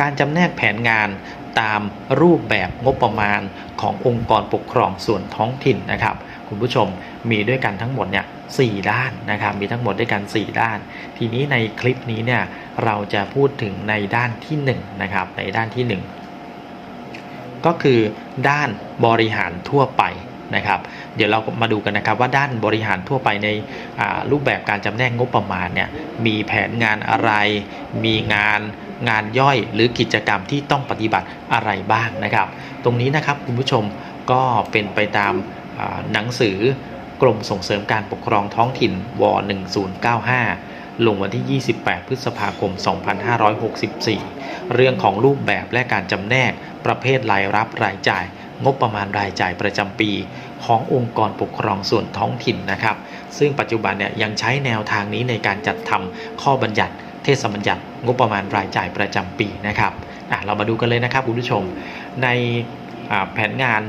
การจำแนกแผนงานตามรูปแบบงบประมาณขององค์กรปกครองส่วนท้องถิ่นนะครับ คุณผู้ชมมีด้วยกันทั้งหมดเนี่ยสด้านนะครับ มีทั้งหมดด้วยกัน 4 ด้าน ทีนี้ในคลิปนี้เนี่ยเราจะพูดถึงในด้านที่1นะครับในด้านที่ 1 ก็คือด้านบริหารทั่วไป นะครับ เดี๋ยวเรามาดูกันนะครับว่าด้านบริหารทั่วไปในรูปแบบการจำแนกงบประมาณเนี่ยมีแผนงานอะไร มีงานงานย่อยหรือกิจกรรมที่ต้องปฏิบัติอะไรบ้างนะครับ ตรงนี้นะครับคุณผู้ชมก็เป็นไปตามหนังสือกรมส่งเสริมการปกครองท้องถิ่นว1095 ลงวันที่ 28 พฤษภาคม 2564 เรื่องของรูปแบบและการจำแนกประเภทรายรับรายจ่าย งบประมาณรายจ่ายประจำปี ขององค์กรปกครองส่วนท้องถิ่นนะครับ ซึ่งปัจจุบันเนี่ยยังใช้แนวทางนี้ในการจัดทำข้อบัญญัติ เทศบัญญัติงบประมาณรายจ่ายประจำปีนะครับเรามาดูกันเลยนะครับคุณผู้ชม ในแผนงาน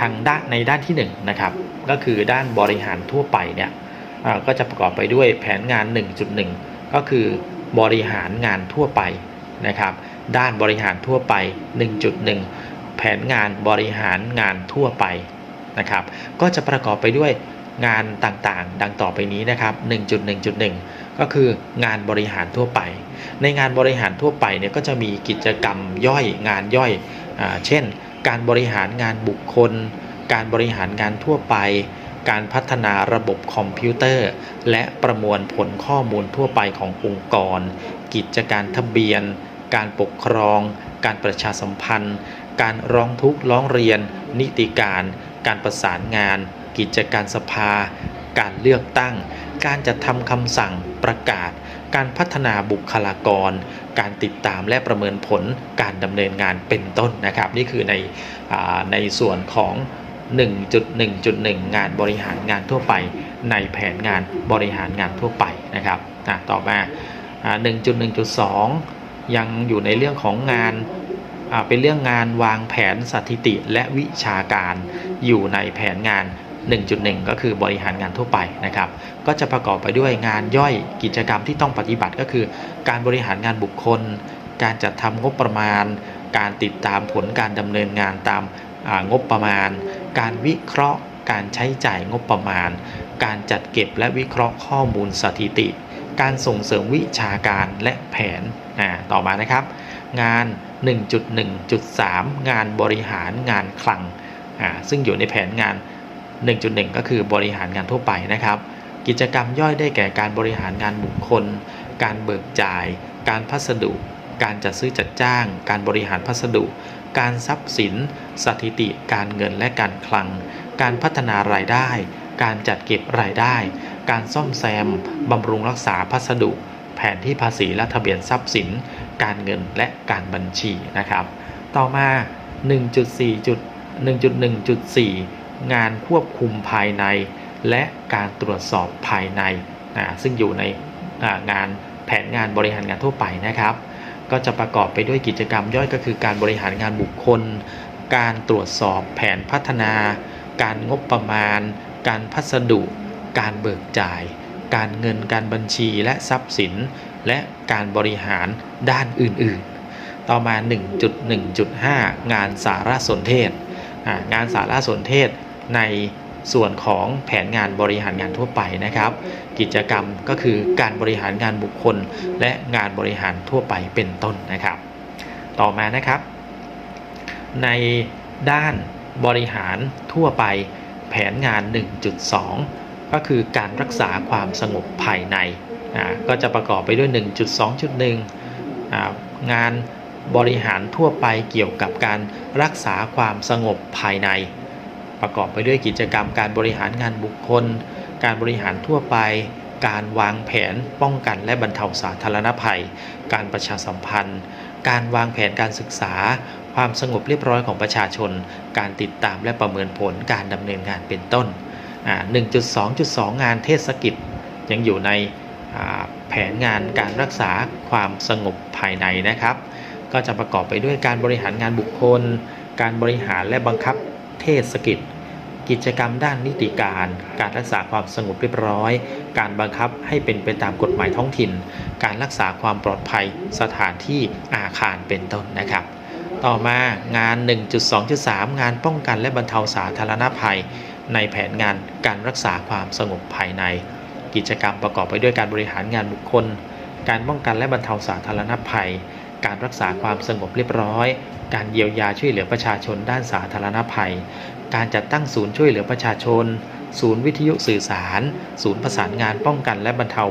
ทางด้านในด้านที่1นะครับก็คือด้านบริหารทั่วไปเนี่ยก็จะประกอบไปด้วยแผนงาน 1.1 ก็คือบริหารงานทั่วไปนะครับ ด้านบริหารทั่วไป 1.1 แผนงานบริหารงานทั่วไป นะครับ ก็จะประกอบไปด้วยงานต่างๆ ดังต่อไปนี้นะครับ 1.1.1 ก็คืองานบริหารทั่วไป ในงานบริหารทั่วไปเนี่ยก็จะมีกิจกรรมย่อยงานย่อยอเช่น การบริหารงานบุคคล การบริหารงานทั่วไป การพัฒนาระบบคอมพิวเตอร์ และประมวลผลข้อมูลทั่วไปขององค์กร กิจการทะเบียน การปกครอง การประชาสัมพันธ์ การร้องทุกข์ร้องเรียน นิติการ การประสานงาน กิจการสภา การเลือกตั้ง การจัดทำคำสั่งประกาศ การพัฒนาบุคลากร การติดตามและประเมินผลการดำเนินงานเป็นต้นนะครับ นี่คือในอในส่วนของ 1.1.1 งานบริหารงานทั่วไป ในแผนงานบริหารงานทั่วไปนะครับต่อมาอ่า1.1.2 ยังอยู่ในเรื่องของงาน เป็นเรื่องงานวางแผนสถิติและวิชาการอยู่ในแผนงาน 1.1 ก็คือบริหารงานทั่วไปนะครับ ก็จะประกอบไปด้วยงานย่อยกิจกรรมที่ต้องปฏิบัติก็คือ การบริหารงานบุคคล การจัดทำงบประมาณ การติดตามผลการดำเนินงานตามงบประมาณ การวิเคราะห์ การใช้จ่ายงบประมาณ การจัดเก็บและวิเคราะห์ข้อมูลสถิติ การส่งเสริมวิชาการและแผนต่อมานะครับ งาน 1.1.3 งานบริหารงานคลังซึ่งอยู่ในแผนงาน 1.1 ก็คือบริหารงานทั่วไปนะครับ กิจกรรมย่อยได้แก่การบริหารงานบุคคล การเบิกจ่าย การพัสดุ การจัดซื้อจัดจ้าง การบริหารพัสดุ การทรัพย์สิน สถิติ การเงินและการคลัง การพัฒนารายได้ การจัดเก็บรายได้ การซ่อมแซมบำรุงรักษาพัสดุ แผนที่ภาษีและทะเบียนทรัพย์สิน การเงินและการบัญชีนะครับ ต่อมา 1.4.1.1.4 งานควบคุมภายใน และการตรวจสอบภายในอ่าซึ่งอยู่ในงานแผนงานบริหารงานทั่วไปนะครับ ก็จะประกอบไปด้วยกิจกรรมย่อยก็คือการบริหารงานบุคคล การตรวจสอบแผนพัฒนา การงบประมาณ การพัสดุ การเบิกจ่าย การเงินการบัญชีและทรัพย์สิน และการบริหารด้านอื่นๆ ต่อมา 1.1.5 งานสารสนเทศ งานสารสนเทศในส่วนของแผนงานบริหารงานทั่วไปนะครับ กิจกรรมก็คือการบริหารงานบุคคล และงานบริหารทั่วไปเป็นต้นนะครับ ต่อมานะครับ ในด้านบริหารทั่วไปแผนงาน 1.2 ก็คือการรักษาความสงบภายใน ก็จะประกอบไปด้วย 1.2.1อ่างานบริหารทั่วไปเกี่ยวกับการรักษาความสงบภายใน ประกอบไปด้วยกิจกรรมการบริหารงานบุคคล การบริหารทั่วไป การวางแผนป้องกันและบรรเทาสาธารณภัย การประชาสัมพันธ์ การวางแผนการศึกษา ความสงบเรียบร้อยของประชาชน การติดตามและประเมินผลการดำเนินงานเป็นต้นอ่า1.2.2 งานเทศกิจยังอยู่ใน แผนงานการรักษาความสงบภายในนะครับ ก็จะประกอบไปด้วยการบริหารงานบุคคล การบริหารและบังคับเทศกิจ กิจกรรมด้านนิติการ การรักษาความสงบเรียบร้อย การบังคับให้เป็นไปตามกฎหมายท้องถิ่น การรักษาความปลอดภัยสถานที่อาคารเป็นต้นนะครับ ต่อมางาน 1.2.3 งานป้องกันและบรรเทาสาธารณภัย ในแผนงานการรักษาความสงบภายใน กิจกรรมประกอบไปด้วยการบริหารงานบุคคล การป้องกันและบรรเทาสาธารณภัย การรักษาความสงบเรียบร้อย การเยียวยาช่วยเหลือประชาชนด้านสาธารณภัย การจัดตั้งศูนย์ช่วยเหลือประชาชน ศูนย์วิทยุสื่อสาร ศูนย์ประสานงานป้องกันและบรรเทา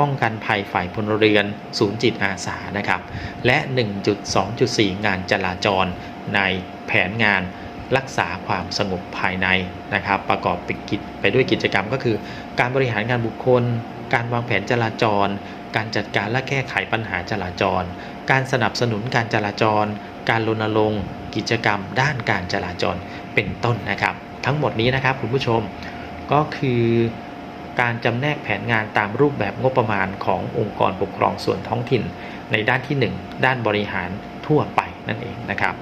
ป้องกันภัยฝ่ายพลเรือน ศูนย์จิตอาสานะครับ และ 1.2.4 งานจราจรในแผนงาน รักษาความสงบภายในนะครับ ประกอบไปกิจไปด้วยกิจกรรมก็คือ การบริหารงานบุคคล การวางแผนจราจร การจัดการและแก้ไขปัญหาจราจร การสนับสนุนการจราจร การรณรงค์กิจกรรม ด้านการจราจรเป็นต้นนะครับ ทั้งหมดนี้นะครับคุณผู้ชมก็คือการจำแนกแผนงานตามรูปแบบงบประมาณขององค์กรปกครองส่วนท้องถิ่น ในด้านที่ 1 ด้านบริหารทั่วไปนั่นเองนะครับ